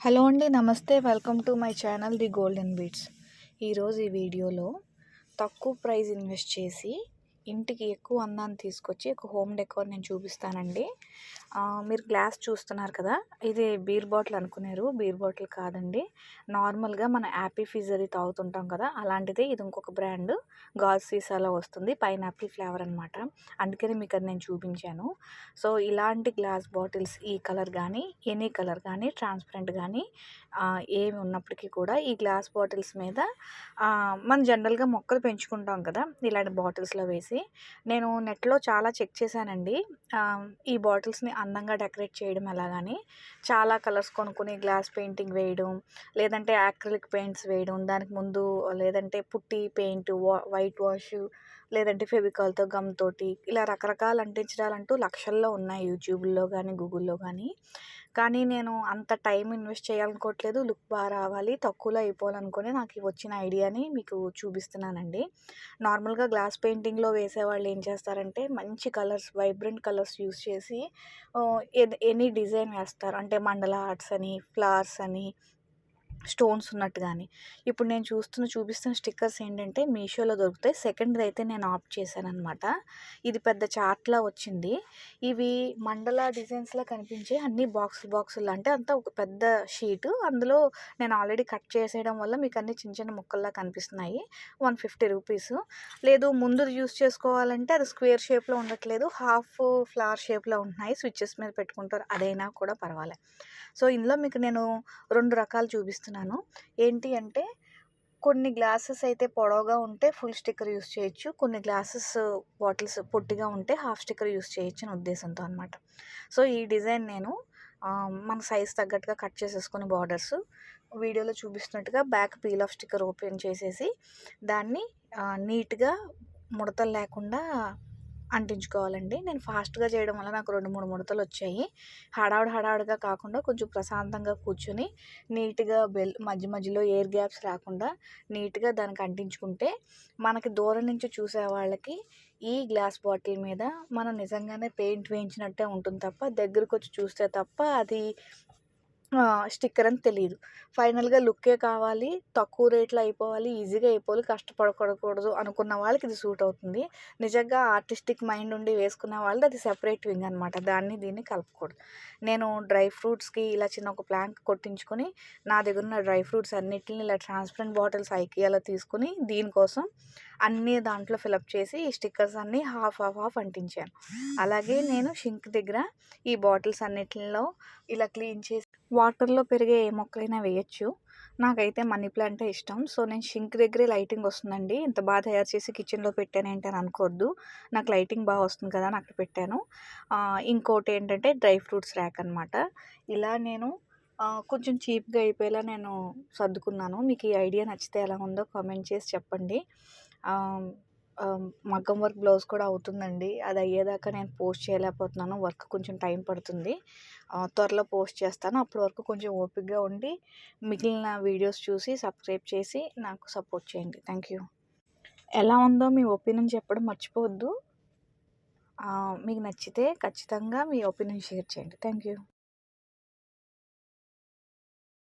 Hello అండి నమస్తే. Welcome to my channel the golden beats. ఈరోజు ఈ వీడియోలో తక్కువ ప్రైస్ ఇన్వెస్ట్ చేసి ఇంటికి ఎక్కువ అందాన్ని తీసుకొచ్చి ఒక హోమ్ డెకోర్ నేను చూపిస్తానండి. మీరు గ్లాస్ చూస్తున్నారు కదా ఇది బీర్ బాటిల్ అనుకునేరు. బీర్ బాటిల్ కాదండి. నార్మల్గా మన యాపీ ఫీజ్ అది తాగుతుంటాం కదా అలాంటిదే ఇది ఇంకొక బ్రాండ్. గాజ్ సీసాలో వస్తుంది పైనాపిల్ ఫ్లేవర్ అనమాట అందుకని మీకు అది నేను చూపించాను. సో ఇలాంటి గ్లాస్ బాటిల్స్ ఈ కలర్ కానీ ఎనీ కలర్ కానీ ట్రాన్స్పరెంట్ కానీ ఏమి ఉన్నప్పటికీ కూడా ఈ గ్లాస్ బాటిల్స్ మీద మనం జనరల్గా మొక్కలు పెంచుకుంటాం కదా ఇలాంటి బాటిల్స్లో వేసి నేను నెట్లో చాలా చెక్ చేశానండి. ఈ బాటిల్స్ని అందంగా డెకరేట్ చేయడం ఎలాగని చాలా కలర్స్ కొనుక్కొని గ్లాస్ పెయింటింగ్ వేయడం లేదంటే యాక్రిలిక్ పెయింట్స్ వేయడం దానికి ముందు లేదంటే పుట్టి పెయింట్ వైట్ వాష్ లేదంటే ఫెవికాల్తో గమ్ తోటి ఇలా రకరకాల అంటించడాలంటూ లక్షల్లో ఉన్నాయి యూట్యూబ్లో కానీ గూగుల్లో కానీ కానీ నేను అంత టైం ఇన్వెస్ట్ చేయాలనుకోవట్లేదు. లుక్ బాగా రావాలి. తక్కువలో అయిపోవాలనుకుని నాకు వచ్చిన ఐడియాని మీకు చూపిస్తున్నానండి. నార్మల్గా గ్లాస్ పెయింటింగ్లో వేసేవాళ్ళు ఏం చేస్తారంటే మంచి కలర్స్ వైబ్రెంట్ కలర్స్ యూస్ చేసి ఎనీ డిజైన్ వేస్తారు. అంటే మండల ఆర్ట్స్ అని ఫ్లవర్స్ అని స్టోన్స్ ఉన్నట్టు కానీ ఇప్పుడు నేను చూస్తున్న చూపిస్తున్న స్టిక్కర్స్ ఏంటంటే మీషోలో దొరుకుతాయి. సెకండ్ది అయితే నేను ఆప్ట్ చేశాను అనమాట ఇది పెద్ద చార్ట్లా వచ్చింది. ఇవి మండల డిజైన్స్లో కనిపించే అన్ని బాక్సులు బాక్సులు. అంటే అంతా ఒక పెద్ద షీటు. అందులో నేను ఆల్రెడీ కట్ చేసేయడం వల్ల మీకు అన్ని చిన్న చిన్న ముక్కల్లా కనిపిస్తున్నాయి. One fifty rupees. లేదు ముందు యూస్ చేసుకోవాలంటే అది స్క్వేర్ షేప్లో ఉండట్లేదు. హాఫ్ ఫ్లవర్ షేప్లో ఉంటున్నాయి. స్విచ్చెస్ మీద పెట్టుకుంటారు. అదైనా కూడా పర్వాలేదు సో ఇందులో మీకు నేను రెండు రకాలు చూపిస్తున్నాను ఏంటి అంటే కొన్ని గ్లాసెస్ అయితే పొడవుగా ఉంటే ఫుల్ స్టిక్కర్ యూస్ చేయొచ్చు. కొన్ని గ్లాసెస్ బాటిల్స్ పొట్టిగా ఉంటే హాఫ్ స్టిక్కర్ యూస్ చేయొచ్చు అనే ఉద్దేశంతో అనమాట సో ఈ డిజైన్ నేను మన సైజ్ తగ్గట్టుగా కట్ చేసేసుకుని బార్డర్స్ వీడియోలో చూపిస్తున్నట్టుగా back peel off sticker open చేసేసి దాన్ని నీట్గా ముడతలు లేకుండా అంటించుకోవాలండి. నేను ఫాస్ట్గా చేయడం వల్ల నాకు రెండు మూడు ముడతలు వచ్చాయి. హడావుడి హడావుడిగా కాకుండా కొంచెం ప్రశాంతంగా కూర్చొని నీట్గా బెల్ మధ్య మధ్యలో ఎయిర్ గ్యాప్స్ రాకుండా నీట్గా దానికి అంటించుకుంటే మనకి దూరం నుంచి చూసే వాళ్ళకి ఈ గ్లాస్ బాటిల్ మీద మనం నిజంగానే పెయింట్ వేయించినట్టే ఉంటుంది తప్ప దగ్గరకు వచ్చి చూస్తే తప్ప అది స్టిక్కర్ అని తెలియదు ఫైనల్గా లుక్కే కావాలి తక్కువ రేట్లో అయిపోవాలి ఈజీగా అయిపోవాలి కష్టపడకూడదు అనుకున్న వాళ్ళకి ఇది సూట్ అవుతుంది. నిజంగా ఆర్టిస్టిక్ మైండ్ ఉండి వేసుకున్న వాళ్ళది అది సెపరేట్ వింగ్ అనమాట దాన్ని దీన్ని కలపకూడదు నేను డ్రై ఫ్రూట్స్కి ఇలా చిన్న ఒక ప్లాంక్ కొట్టించుకొని నా దగ్గర ఉన్న డ్రై ఫ్రూట్స్ అన్నిటిని ఇలా ట్రాన్స్పరెంట్ బాటిల్స్ ఐకియాలో తీసుకుని దీనికోసం అన్నీ దాంట్లో ఫిలప్ చేసి ఈ స్టిక్కర్స్ అన్నీ హాఫ్ హాఫ్ హాఫ్ అంటించాను. అలాగే నేను షింక్ దగ్గర ఈ బాటిల్స్ అన్నిటిలో ఇలా క్లీన్ చేసి వాటర్లో పెరిగే ఏ మొక్కలైనా వేయచ్చు. నాకైతే మనీ ప్లాంటే ఇష్టం. సో నేను షింక్ దగ్గరే లైటింగ్ వస్తుందండి. ఇంత బాగా తయారు చేసి కిచెన్లో పెట్టాను ఏంటి అని అనుకోవద్దు. నాకు లైటింగ్ బాగా వస్తుంది కదా అని అక్కడ పెట్టాను. ఇంకోటి ఏంటంటే డ్రై ఫ్రూట్స్ ర్యాక్ అనమాట ఇలా నేను కొంచెం చీప్గా అయిపోయేలా నేను సర్దుకున్నాను. మీకు ఈ ఐడియా నచ్చితే ఎలా ఉందో కామెంట్ చేసి చెప్పండి. మగ్గం వర్క్ బ్లౌజ్ కూడా అవుతుందండి. అది అయ్యేదాకా నేను పోస్ట్ చేయలేకపోతున్నాను. వర్క్ కొంచెం టైం పడుతుంది. త్వరలో పోస్ట్ చేస్తాను. అప్పటి వరకు కొంచెం ఓపికగా ఉండి మిగిలిన వీడియోస్ చూసి సబ్స్క్రైబ్ చేసి నాకు సపోర్ట్ చేయండి. Thank you. ఎలా ఉందో మీ ఒపీనియన్ చెప్పడం మర్చిపోవద్దు. మీకు నచ్చితే ఖచ్చితంగా మీ ఒపీనియన్ షేర్ చేయండి. Thank you.